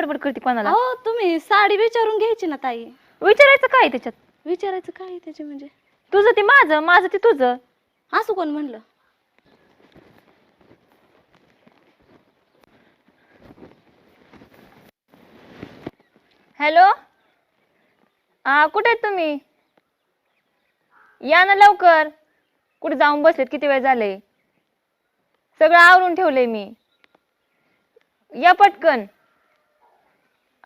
बडबड करते कोणाला? तुम्ही साडी विचारून घ्यायची ना ताई. विचारायचं काय त्याच्यात? विचारायचं काय त्याचे म्हणजे? तुझं ते माझं माझं ते तुझं. असं कोण म्हणलं? हॅलो? हा कुठे आहेत तुम्ही? या ना लवकर. कुठे जाऊन बसलेत? किती वेळ झाले? सगळं आवरून ठेवलंय मी. या पटकन.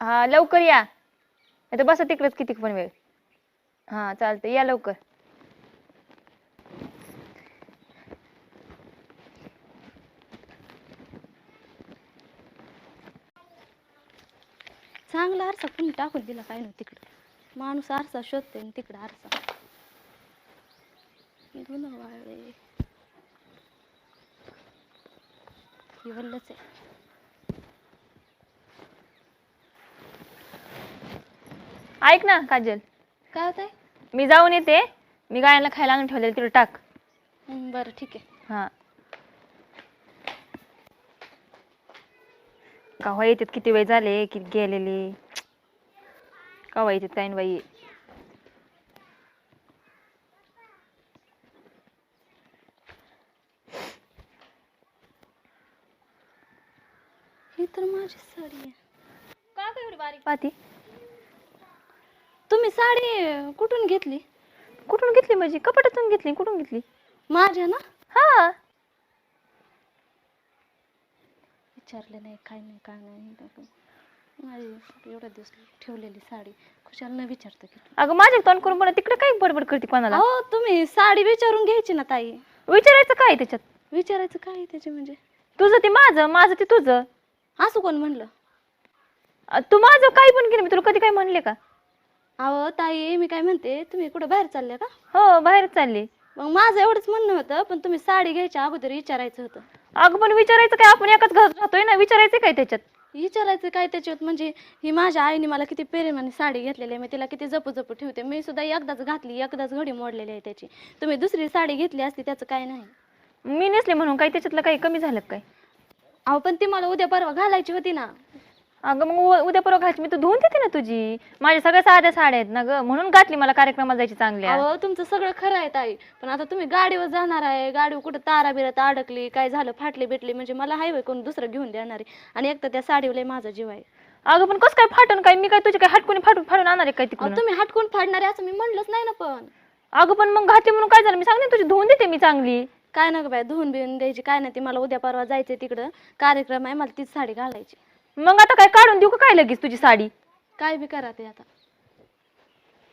हा लवकर या. नाही तर बसा तिकडेच किती पण वेळ. हा चालतं या लवकर. चांगला आरसा कुणी टाकून दिला काय नाही तिकडं. माणूस आरसा शोधते आणि तिकडं आरसा. धुणं वाळले. वल्लच आहे. ऐक ना काजल. काय होत मी जाऊन येते. मी गायला खायला आणून ठेवलेलं तिकडे टाक. बरं ठीक आहे. हा. कव्हा येतात किती वेळ झाले किती गेलेले? कव्हा येतात काय न बाई. ही तर माझी साडी आहे. का काय एवढी बारीक? पाती तुम्ही साडी कुठून घेतली? कुठून घेतली माझी? कपाटातून घेतली कुठून घेतली? माझ्या ना? हा. विचारले नाही काय नाही काय नाही. माझी एवढा दिवस ठेवलेली साडी. खुशाल न विचारता की अगं माझ्या तोंड करून पण तिकडे काय बडबड करते कोणाला? हो तुम्ही साडी विचारून घ्यायची ना ताई. विचारायचं काय त्याच्यात? विचारायचं काय आहे त्याचे म्हणजे? तुझं ते माझं माझं ते तुझं. असं कोण म्हणलं? अ, तू माझं काही पण केलं मी तुला कधी काय म्हणले का? अहो ताई मी काय म्हणते तुम्ही कुठं बाहेर चालल्या का? हो बाहेर चालले. मग माझं एवढंच म्हणणं होतं पण तुम्ही साडी घ्यायच्या अगोदर विचारायचं होतं. अगं पण विचारायचं काय? आपण एकाच घरात राहतोय ना विचारायचं काय त्याच्यात? विचारायचं काय त्याच्यात? म्हणजे ही माझ्या आईने मला किती प्रेमाने साडी घेतलेली आहे मी तिला किती जपू जपू ठेवते. मी सुद्धा एकदाच घातली एकदाच घडी मोडलेली आहे त्याची. तुम्ही दुसरी साडी घेतली असती त्याचं काय नाही. मी नेसले म्हणून काही त्याच्यातलं काही कमी झालं का काय? अहो पण ती मला उद्या परवा घालायची होती ना. अगं मग उ- उद्या परवा घालची मी तर धुवून देते ना तुझी. माझ्या सगळ्या साध्या साड्या आहेत ना ग. म्हणून घातली मला कार्यक्रमाला जायची चांगल्या अहो तुमचं सगळं खरं आहे ताई. पण आता तुम्ही गाडीवर जाणार आहे. गाडीवर कुठं तारा बिरात अडकली काय झालं फाटली बिटली म्हणजे मला हायवे कोण दुसरं घेऊन देणार आहे? आणि एक तर त्या साडीवर लय माझा जीव आहे. अगं पण कसं काय फाटून काय? मी काय तुझे काय हटकून फाटून फाडून आणणार आहे काय अहो, तिकडून तुम्ही हटकून फाडणार आहे असं मी म्हणलंच नाही ना पण. अगं पण मग घातली म्हणून काय झालं? मी सांगते ना तुझी धुवून देते मी चांगली. काय नका बाय धुवून बिवून द्यायची काय नाही. ती मला उद्या परवा जायचंय तिकडं. कार्यक्रम आहे मला तीच साडी घालायची. मग आता काय काढून देऊ का काय लगेच तुझी साडी? काय बी करा ते आता.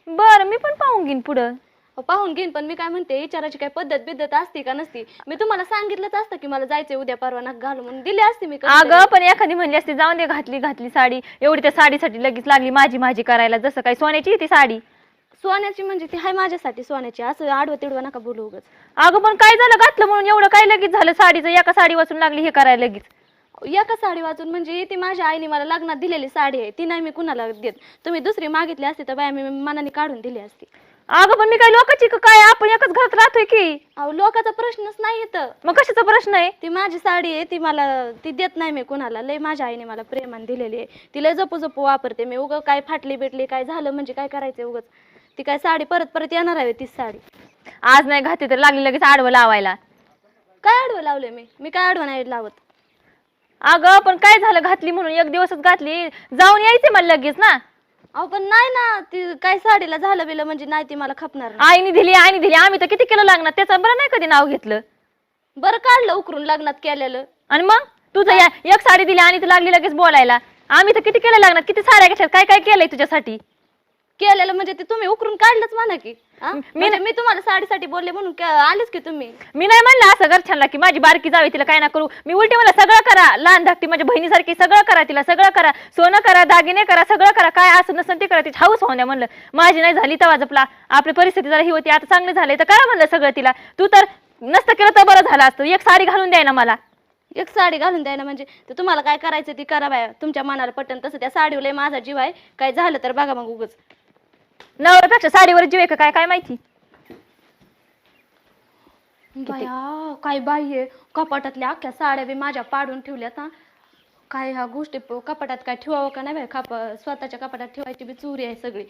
बरं मी पण पाहून घेईन पुढं. अहो, पाहून घेईन पण मी काय म्हणते विचाराची काय पद्धत बिद्धत असती का नसती? मी तुम्हाला सांगितलंच असतं की मला जायचंय उद्या परवा नका घालू म्हणून दिली असती मी कधीतरी. अगं पण एखादी म्हणली असते जाऊन दे घातली घातली साडी. एवढी त्या साडीसाठी लगेच लागली माझी माझी करायला जसं काय सोन्याची आहे ती साडी. सोन्याची म्हणजे ती हाय माझ्यासाठी सोन्याची असं आडवं तिडवं नका बोलू उगच. अगं पण काय झालं घातलं म्हणून? एवढं काय लगेच झालं? साडीचं एका साडी वाचून लागली हे करायला लगेच. एका साडी वाचून म्हणजे ती माझ्या आईने मला लग्नात दिलेली साडी आहे ती नाही मी कुणाला देत. तुम्ही दुसरी मागितली असती तर बाया मी मनाने काढून दिली असती. अगं पण मी काय लोकांची का काय? आपण एकाच घरात राहतोय की? अहो लोकांचा प्रश्नच नाही येतं मग कशाचा प्रश्न आहे? ती माझी साडी आहे ती मला ती देत नाही मी कुणाला. लय माझ्या आईने मला प्रेमाने दिलेली आहे. ती लय जपू जपू वापरते मी. उगं काय फाटली बिटली काय झालं म्हणजे काय करायचं उगच. ती काय साडी परत परत येणार आहे तीच साडी. आज नाही घातली तर लागली लगेच आडवं लावायला. काय आडवं लावले मी? मी काय आडवं नाही लावत. अगं पण काय झालं घातली म्हणून? एक दिवसच घातली. जाऊन यायचे मला लगेच ना. अहो पण नाही ना ती काय साडीला झालं बिलं म्हणजे नाही ती मला खपणार नाही. आईने दिली आईने दिली. आम्ही तर किती किलो लागणार त्याचं बरं नाही कधी नाव घेतलं. बरं काढलं उकरून लग्नात केलेलं. आणि मग? तुझं या एक साडी दिली आणि ती लागली लगेच बोलायला. आम्ही तर किती केलं लागणार किती साड्या घेतल्यात? काय काय केलंय तुझ्यासाठी? केलेलं म्हणजे ते तुम्ही उकरून काढलंच म्हणा की. हा? म्हणजे मी तुम्हाला साडीसाठी बोलले म्हणून के- आलेच की तुम्ही. मी नाही म्हणलं असं घरच्यांना की माझी बारकी जावी तिला काय ना करू. मी उलटी मला सगळं करा लहान धाकटी माझ्या बहिणीसारखी सगळं करा तिला सगळं करा. सोनं करा दागिने करा सगळं करा. काय असं नसन ते करा तिची हाऊस होण्या म्हणलं. माझी नाही झाली तेव्हा जपला. आपली परिस्थिती जरा ही होती आता चांगली झाली. तर करा म्हणलं सगळं तिला. तू तर नसतं केलं तर बरं झालं असतं. एक साडी घालून द्याय ना मला. एक साडी घालून द्यायला म्हणजे. ते तुम्हाला काय करायचं ती करा बाया. तुमच्या मनाला पटन तसं त्या साडीवर लय माझा जीव आहे. काय झालं तर बघा मग उगच. नवऱ्यापेक्षा साडीवर जीव आहे का काय काय माहिती? बाया काय बाई आहे? कपाटातल्या अख्ख्या साड्या बी माझ्या पाडून ठेवल्यात हा. काय ह्या गोष्टी प- कपाटात काय ठेवावं का नाही बाई? खाप स्वतःच्या कपाटात ठेवायची बी चोरी आहे सगळी.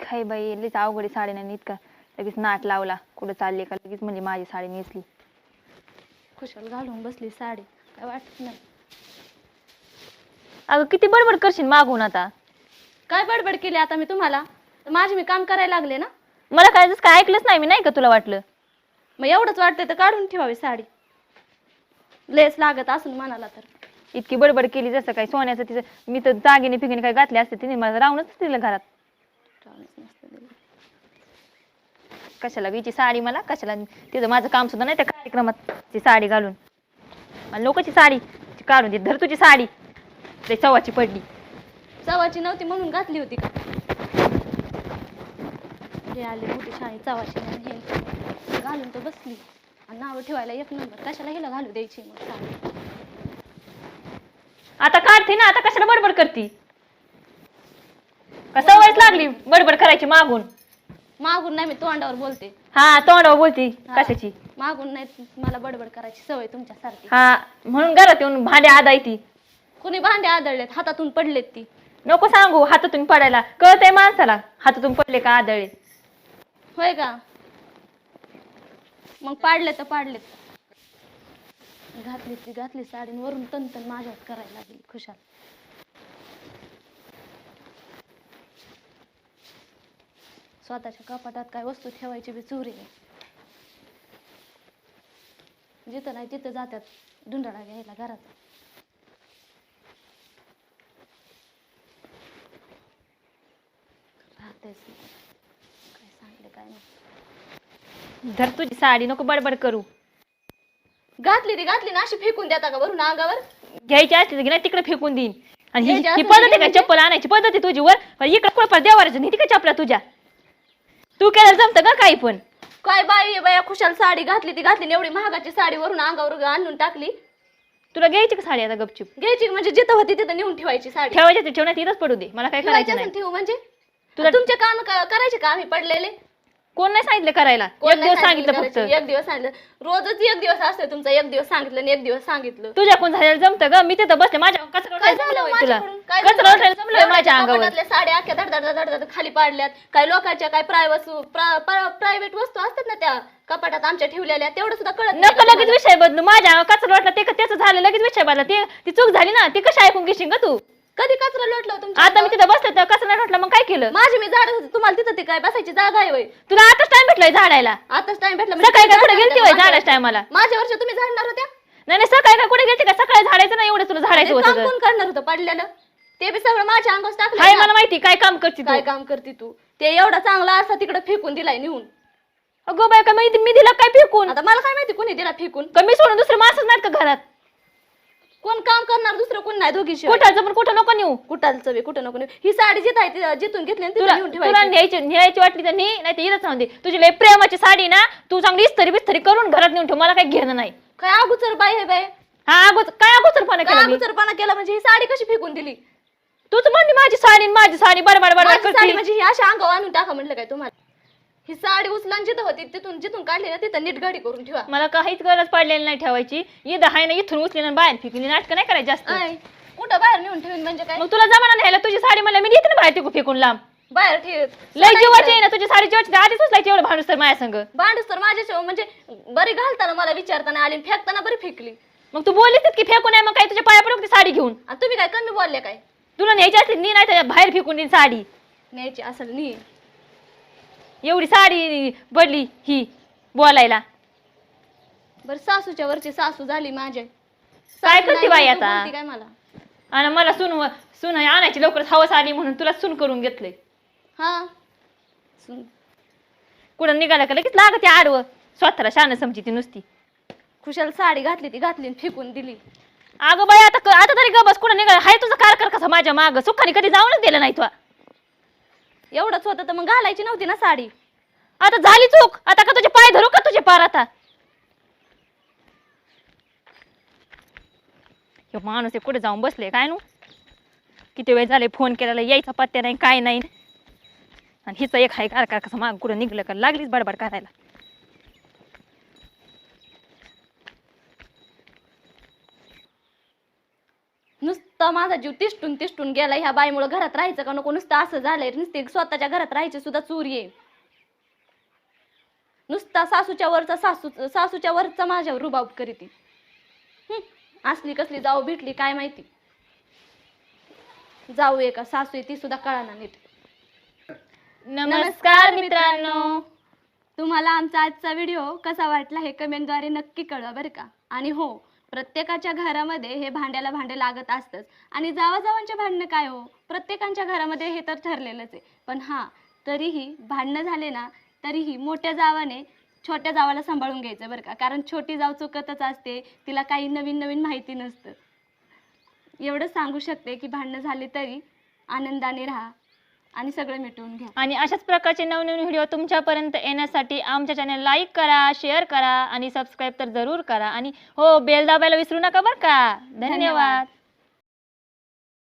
काय बाई लईच अवघडी साडी नाही नीट का लगेच नाट लावला. कुठं चालली का लगेच म्हणजे माझी साडी नेसली. खुशाल घालून बसली साडी. काय वाटत नाही. अगं किती बडबड करशील मागून आता. काय बडबड केली आता मी तुम्हाला? तर माझे मी काम करायला लागले ना? मला काय जसं काय ऐकलंच नाही मी नाही का तुला वाटलं? मग एवढंच वाटतंय तर काढून ठेवावी साडी. लेस लागत असून मनाला तर. इतकी बडबड केली जसं काय सोन्याचं तिचं. मी तर दागिने फिगिने काय घातले असते तिने. मला राहूनच दिलं घरात. राहूनच नसतं दिलं. कशाला हिची साडी मला? कशाला? तिथं माझं काम सुद्धा नाही त्या कार्यक्रमात ती साडी घालून. मला लोकांची साडी काढून दे धर तुझी साडी. ते चवाची पडली. चवाची नव्हती म्हणून घातली होती का? हे आली मोठी चवाची हे. घालून तर बसली. आणि नावं ठेवायला एक नंबर. कशाला हिला घालू द्यायची मग साडी? आता काढते ना. आता कशाला बडबड करती? का सवयच लागली बडबड करायची मागून. मागून नाही मी तोंडावर बोलते. हा तोंडावर बोलती? हा. कशाची? मागून नाही मला बडबड करायची सवय तुमच्यासारखी. हा म्हणून घरात येऊन भांडे आदाय ती. कुणी भांडे आदळलेत? हातातून पडलेत ती. नको सांगू हातातून पडायला. कळतंय माणसाला हातातून पडले का आदळे होय का? मग पाडले तर पाडलेत. घातली ती घातली साडी आणि वरून तन तन माझ्यात करायला लागली खुशाल. स्वतःच्या कपाटात काय वस्तू ठेवायची बी चोरी आहे जिथं नाही तिथं जातात धुंडाळा घ्यायला घरात. राहतेच काय सांगले काय नाही. धर तुझी साडी नको बडबड करू. घातली ती घातली ना अशी फेकून देता का वरून अंगावर? घ्यायची असते की नाही तिकडे फेकून देईन. आणि ही घ्यायची ही असेल पद्धत आहे तर का? म्हणजे? चप्पल आणायची पद्धत आहे तुझी वर इकडे कुठं देवाराच्या नाही तिकडे चपला तुझ्या. तू केलं जमतं का काही पण? काय बाई आहे बाया खुशाल साडी घातली ती घातली आणि एवढी महागाची साडी वरून अंगावर आणून टाकली. तुला घ्यायची का साडी आता गपचूप? घ्यायची म्हणजे जिथं होती तिथं नेऊन ठेवायची साडी. ठेवायची ते ठेवण्यात इथंच पडू दे. मला काय ठेवायची करायचं असेल नाही ठेवू म्हणजे? तुला- तुमचे काम क- करायचे का? आम्ही पडलेले. कोण नाही सांगितलं करायला? कोण एक नाही दिवस सांगितलं करायचे? फक्त. एक दिवस सांगितलं. रोजच एक दिवस असतं तुमचा. एक दिवस सांगितलं आणि एक दिवस सांगितलं. तुझ्या कोण झालेलं जमतं ग? मी तिथं बसले. माझ्या काय उठायला झालं जमलं तुला? माझ्याकडून? काय कचरा झालं? जमलं? माझ्या अंगावर. कपाटातल्या साड्या अख्ख्या धड धड धड धड खाली पाडल्यात. काय लोकांच्या काय प्रायव्हट प्रायव्हेट वस्तू असतात ना त्या कपाटात आमच्या ठेवलेल्या तेवढं सुद्धा कळत नाही नको का लगेच विषय बदलू. माझ्या कचरा वाटला ते त्याचं झालं लगेच विषय बदला ते ती चूक झाली ना ती कशी ऐकून घेशील का तू? कधी कचरा लोटलं तुमच्या आता मी? तिथं बसले तर कचरा नाही वाटला मग काय केलं? माझी मी झाड होती तुम्हाला तिथं ती काय बसायची जागा आहे वय? तुला आताच टाइम भेटलाय झाडायला. आताच टाइम भेटला म्हणजे सकाळी काय कुठे गेलती होय झाडाच माझ्या- टायमाला? माझ्या वर्ष तुम्ही झाडणार होत्या? नाही नाही सकाळी काय कुठे गेलती का? सकाळी झाडायचं नाही एवढं तुला झाडायचं होतं काम तर. कोण करणार होतं पडलेलं? ते बी सगळं माझ्या अंगावर हाय टाकलं मला ना. माहिती काय काम करते तू? काय काम करते तू? ते एवढा चांगला असा तिकडे फेकून दिलाय नेऊन. अगो बाय का माहिती मी दिला काय फेकून? आता मला काय माहिती कोणी दिला फेकून? कमी सोडून दुसरे माणसंच नाहीत का घरात? कोण काम करणार दुसरं कोण नाही दोघी कुठाचं पण कुठं नको नेऊ. कुठालचं बी कुठं नको नेऊ. ही साडी जिथं आहे ती- जिथून घेतली तिथं तुला नेऊन तुला ठेवायची. न्यायची न्यायची वाटली तर नी नाही तर इथंच राहून दे. तुझी लय प्रेमाची साडी ना तू चांगली इस्त्री बिस्तरी करून घरात नेऊन ठेव मला काही घेणं नाही. काय अगोचर बाई आहे बाई? हा अगोदर काय अगोदरपणा काय केला मी? अगोचरपणा केला म्हणजे ही साडी कशी फेकून दिली? तूच म्हणली माझी साडी आणि माझी साडी बडबड बडबड माझी साडी करते म्हणजे ही अशा अंगावर आणून टाका म्हटलं काय तुम्हाला? ही साडी उचलान जिथं होती तिथून जिथून काढली ना तिथं नीट गाडी करून ठेवा. मला काहीच गरज पडलेली नाही ठेवायची. इथं हाय ना इथून उचली ना बाहेर फेकली नाटक नाही करायची जास्त. आय, कुठं बाहेर नेऊन ठेवून म्हणजे काय? मग तुला जमाना न्यायला तुझी साडी मला मी देते ना बाहेर तिकू फेकून लांब. बाहेर ठेव. लय जीवाची आहे ना तुझी साडी जीवाची आधीच उचलायची एवढं भांडूस तर माझ्या संग भांडूस तर माझ्या म्हणजे बरी घालताना मला विचारताना आली आणि फेकताना बरी फेकली. मग तू बोललीस की फेकून आहे मग काय तुझ्या पाया पडू ती साडी घेऊन? आणि तुम्ही काय कमी बोलले काय? तुला न्यायची असली नी नाही तर बाहेर फेकून देईन साडी. न्यायची असेल नी. एवढी साडी पडली ही बोलायला. बरं सासूच्या वरची सासू झाली माझ्या काय सासू करते नाही बाई म्हणून आता? बोलती काय मला? आणि मला सुन सुन आणायची लवकरच हवस आली म्हणून तुला सुन करून घेतलंय. हा. सुन. कुठं निघाला का लगेच लागते आडवं? स्वतःला शान समजी ती नुसती. खुशाल साडी घातली ती घातली आणि फेकून दिली. अगं बाई आता आता तरी ग बस कुठं निघाला? हाय तुझा कारकर कसा माझ्या माग? सुखाने कधी जाऊनच दिलं नाही तुला. एवढंच होतं तर मग घालायची नव्हती ना साडी. आता झाली चूक. आता का तुझे पाय धरू का तुझे पार आता? ह्यो माणूस हे कुठे जाऊन बसले? काय नु? किती वेळ झाले फोन केलेला? यायचा पत्त्या नाही काय नाही. आणि हिचं एक हाय कार कसं माग कुठं निघलं का? लागलीच बडबड करायला. नुसतं माझा जीव तिष्टून तिष्टून गेला ह्या बाईमुळे घरात राहायचं का नको? नुसतं असं झालंय नुसते स्वतःच्या घरात राहायची सुद्धा चोरी आहे नुसता सासूच्या वरचा सासू सासूच्या वरचा माझ्यावर रुबाब करीती असली कसली जाऊ भेटली काय माहिती? जाऊ आहे का? सासू ती सुद्धा कळाना नीट. नमस्कार मित्रांनो. तुम्हाला आमचा आजचा व्हिडिओ कसा वाटला हे कमेंटद्वारे नक्की कळवा बरं का? आणि हो प्रत्येकाच्या घरामध्ये हे भांड्याला भांडे लागत असतंच. आणि जावाजावांचे भांडणं काय हो? प्रत्येकांच्या घरामध्ये हे तर ठरलेलंच आहे. पण हां तरीही भांडणं झाले ना तरीही मोठ्या जावाने छोट्या जावाला सांभाळून घ्यायचं बरं का. कारण छोटी जाव चुकतच असते तिला काही नवीन नवीन माहिती नसतं. एवढं सांगू शकते की भांडणं झाली तरी आनंदाने राहा. आणि सगळं मिटवून घ्या. आणि अशाच प्रकारचे नवनवीन व्हिडिओ तुमच्यापर्यंत येण्यासाठी आमच्या चॅनल लाईक करा शेअर करा आणि सबस्क्राईब तर जरूर करा. आणि हो बेल दाबायला विसरू नका बरं का. धन्यवाद.